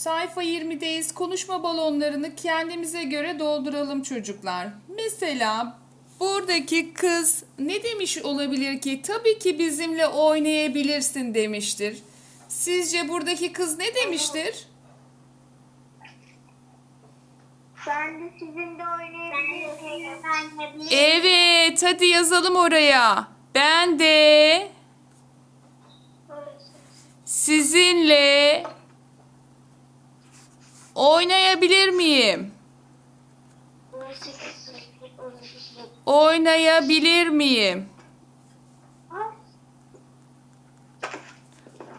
Sayfa 20'deyiz. Konuşma balonlarını kendimize göre dolduralım çocuklar. Mesela buradaki kız ne demiş olabilir ki? Tabii ki bizimle oynayabilirsin demiştir. Sizce buradaki kız ne demiştir? Ben de sizinle oynayabilirim. Evet, hadi yazalım oraya. Ben de sizinle oynayabilir miyim? Oynayabilir miyim?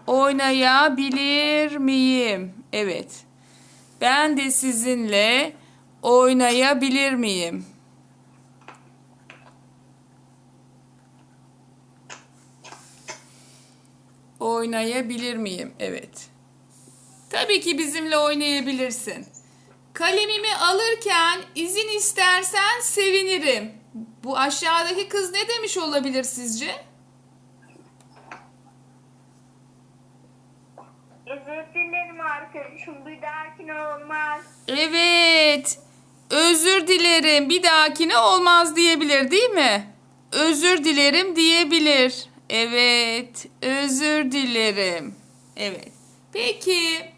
Oynayabilir miyim? Evet. Ben de sizinle oynayabilir miyim? Oynayabilir miyim? Evet. Tabii ki bizimle oynayabilirsin. Kalemimi alırken izin istersen sevinirim. Bu aşağıdaki kız ne demiş olabilir sizce? Özür dilerim arkadaşım. Bir dahakine olmaz. Evet. Özür dilerim. Bir dahakine olmaz diyebilir, değil mi? Özür dilerim diyebilir. Evet. Özür dilerim. Evet. Peki.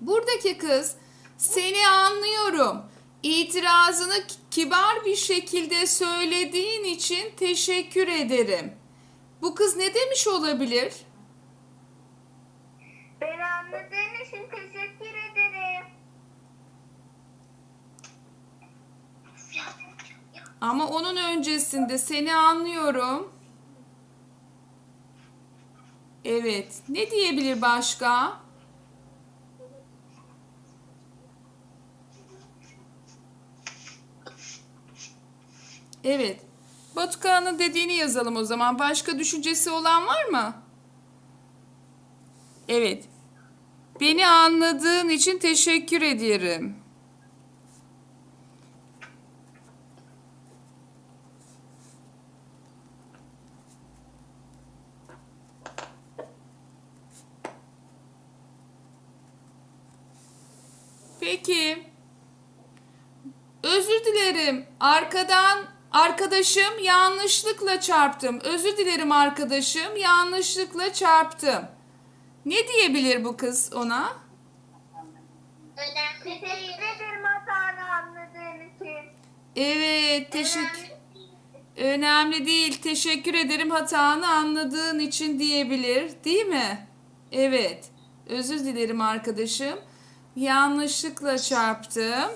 Buradaki kız seni anlıyorum. İtirazını ki- kibar bir şekilde söylediğin için teşekkür ederim. Bu kız ne demiş olabilir? Beni anladığın için teşekkür ederim. Ama onun öncesinde seni anlıyorum. Evet. Ne diyebilir başka? Evet. Batukan'ın dediğini yazalım o zaman. Başka düşüncesi olan var mı? Evet. Beni anladığın için teşekkür ederim. Peki. Özür dilerim. Arkadan arkadaşım yanlışlıkla çarptım. Özür dilerim arkadaşım yanlışlıkla çarptım. Ne diyebilir bu kız ona? Teşekkür ederim hatanı anladığın için. Evet, teşekkür. Önemli değil. Teşekkür ederim hatanı anladığın için diyebilir, değil mi? Evet. Özür dilerim arkadaşım. Yanlışlıkla çarptım.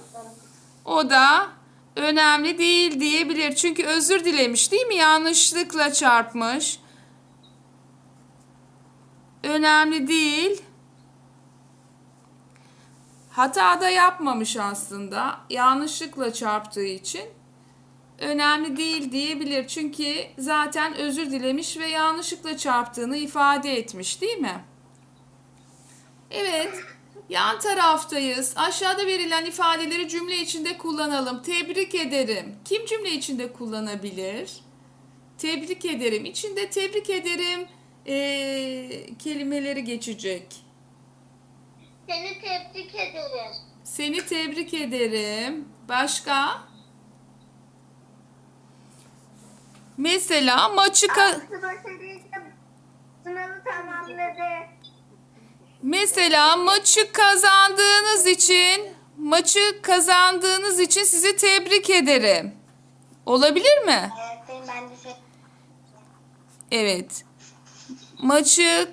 O da önemli değil diyebilir. Çünkü özür dilemiş değil mi? Yanlışlıkla çarpmış. Önemli değil. Hata da yapmamış aslında. Yanlışlıkla çarptığı için önemli değil diyebilir. Çünkü zaten özür dilemiş ve yanlışlıkla çarptığını ifade etmiş değil mi? Evet. Yan taraftayız. Aşağıda verilen ifadeleri cümle içinde kullanalım. Tebrik ederim. Kim cümle içinde kullanabilir? Tebrik ederim. İçinde tebrik ederim eee, kelimeleri geçecek. Seni tebrik ederim. Seni tebrik ederim. Başka? Mesela maçı ka- mesela maçı kazandığınız için maçı kazandığınız için sizi tebrik ederim. Olabilir mi? Evet. Maçı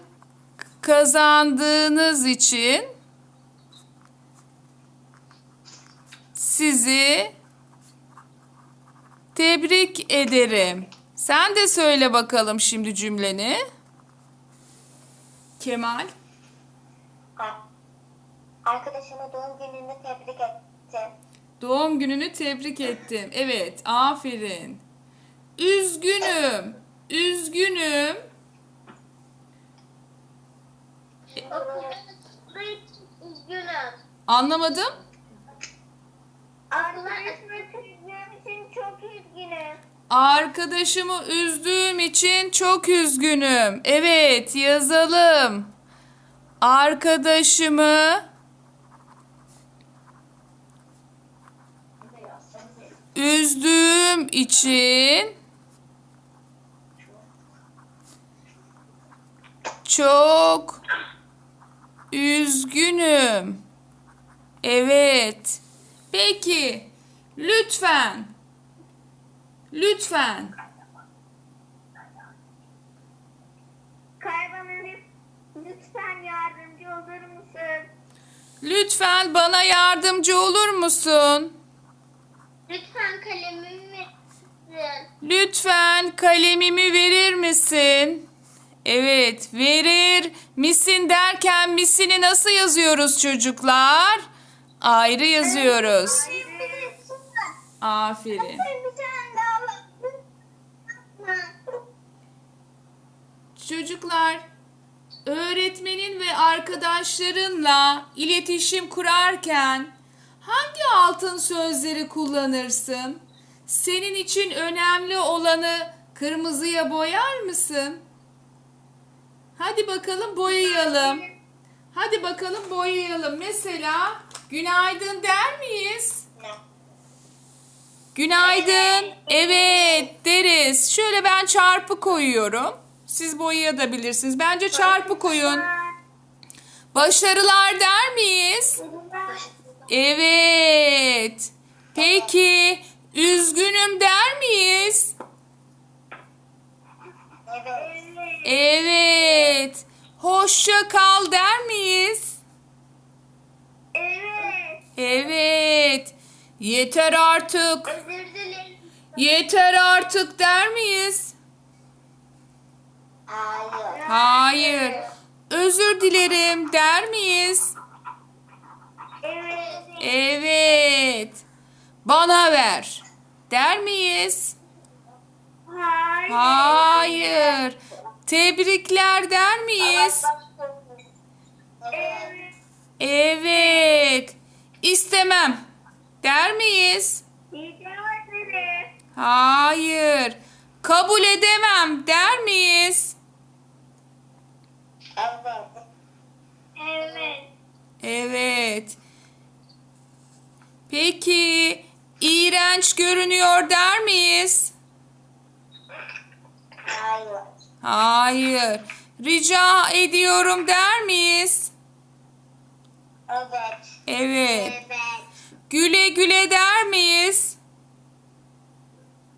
kazandığınız için sizi tebrik ederim. Sen de söyle bakalım şimdi cümleni. Kemal. Arkadaşıma doğum gününü tebrik ettim. Doğum gününü tebrik ettim. Evet, aferin. Üzgünüm. Üzgünüm. Üzgünüm. Anlamadım. Arkadaşımı üzdüğüm için çok üzgünüm. Arkadaşımı üzdüğüm için çok üzgünüm. Evet, yazalım. Arkadaşımı üzdüğüm için çok üzgünüm. Evet. Peki. Lütfen. Lütfen. Kaybanım lütfen yardımcı olur musun? Lütfen bana yardımcı olur musun? Lütfen kalemimi verin. Lütfen kalemimi verir misin? Evet, verir misin derken misini nasıl yazıyoruz çocuklar? Ayrı yazıyoruz. Aferin. Çocuklar, öğretmenin ve arkadaşlarınla iletişim kurarken hangi altın sözleri kullanırsın? Senin için önemli olanı kırmızıya boyar mısın? Hadi bakalım boyayalım. Hadi bakalım boyayalım. Mesela günaydın der miyiz? Günaydın. Evet deriz. Şöyle ben çarpı koyuyorum. Siz boyayabilirsiniz. Bence çarpı koyun. Başarılar der miyiz? Evet. Peki üzgünüm der miyiz? Evet. Evet. Hoşça kal der miyiz? Evet. Evet. Yeter artık. Yeter artık der miyiz? Hayır. Hayır. Özür dilerim der miyiz? Evet. Bana ver. Der miyiz? Hayır. Tebrikler der miyiz? Evet. İstemem. Der miyiz? Hayır. Kabul edemem der miyiz? Evet. Evet. Evet. Peki iğrenç görünüyor der miyiz? Hayır. Hayır. Rica ediyorum der miyiz? Evet. Evet. Evet. Güle güle der miyiz?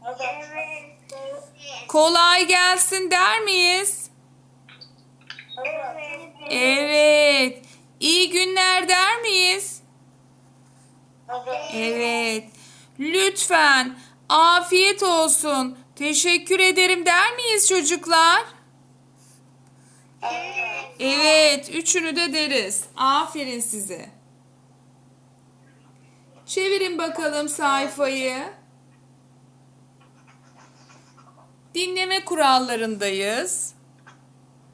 Evet. Evet. Kolay gelsin der miyiz? Evet. İyi günler der miyiz? Evet. Lütfen afiyet olsun. Teşekkür ederim der miyiz çocuklar? Evet. Evet, üçünü de deriz. Aferin size. Çevirin bakalım sayfayı. Dinleme kurallarındayız.